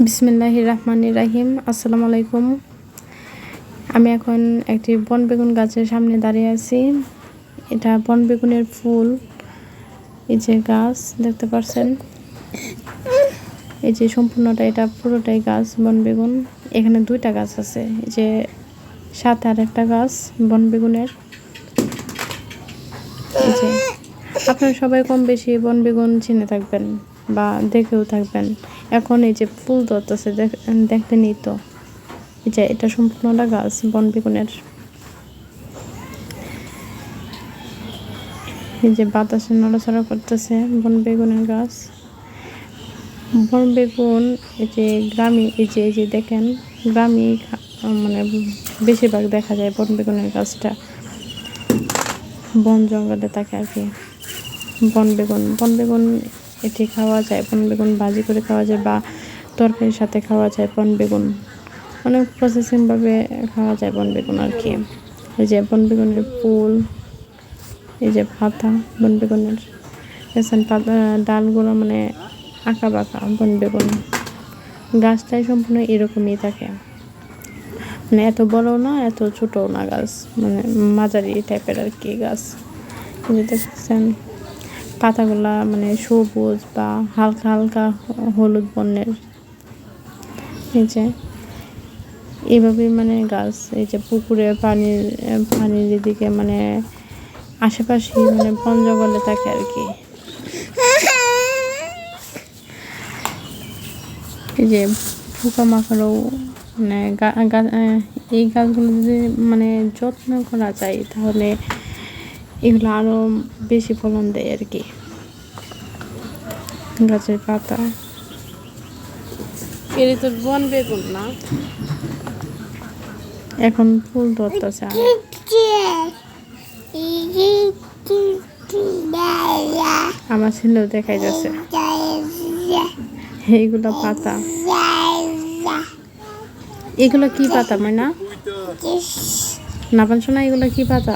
বিসমিল্লাহ রহমান রাহিম আসসালামু আলাইকুম। আমি এখন একটি বন বেগুন গাছের সামনে দাঁড়িয়ে আছি। এটা বন বেগুনের ফুল। এই যে গাছ, দেখতে পাচ্ছেন এই যে সম্পূর্ণটা, এটা পুরোটাই গাছ, বন বেগুন। এখানে দুইটা গাছ আছে। এই যে সাথে আর একটা গাছ, বন বেগুনের। যে। আপনারা সবাই কম বেশি বন বেগুন চিনে থাকবেন। বা দেখেও থাকবেন। এখন এই যে ফুল ধরতেছে দেখলেনই তো। এই যে এটা সম্পূর্ণটা গাছ, বন বেগুনের। এই যে বাতাসে নড়াচড়া করতেছে বন বেগুনের গাছ। বন বেগুন, এই যে গ্রামে এই যে এই যে দেখেন, গ্রামে মানে বেশিরভাগ দেখা যায় বন বেগুনের গাছটা। বন জঙ্গলে থাকে আর কি। বন বেগুন বন বেগুন এটি খাওয়া যায় বন বেগুন ভাজি করে খাওয়া যায় বা তরকারির সাথে খাওয়া যায় বন বেগুন। অনেক প্রসেসিংভাবে খাওয়া যায় বন বেগুন আর কি। এই যে বন বেগুনের ফুল এই যে পাতা বন বেগুনের পাতা, ডালগুলো মানে আঁকা বাঁকা বন বেগুন। গাছটাই সম্পূর্ণ এরকমই থাকে। মানে এত বড়ও না, এত ছোটও না গাছ মানে মাঝারি টাইপের আর কি গাছ। দেখছেন পাতাগুলা মানে সবুজ বা হালকা হালকা হলুদ বর্ণের। এই যে এইভাবেই মানে গাছ, এই যে পুকুরে পানির পানির এদিকে মানে আশেপাশে মানে বন জঙ্গলে থাকে আর কি। এই যে পোকামাকড়ও মানে এই গাছগুলো যদি মানে যত্ন করা যায় তাহলে এগুলো আরও বেশি ফলন দেয় আর কি। গাছের পাতা। এর তো বন বেগুন না? এখন ফুল ধরতেছে আমার ছেলেও দেখাই যাচ্ছে এইগুলো পাতা। এগুলো কি পাতা মানে না পান শোনা এগুলো কি পাতা?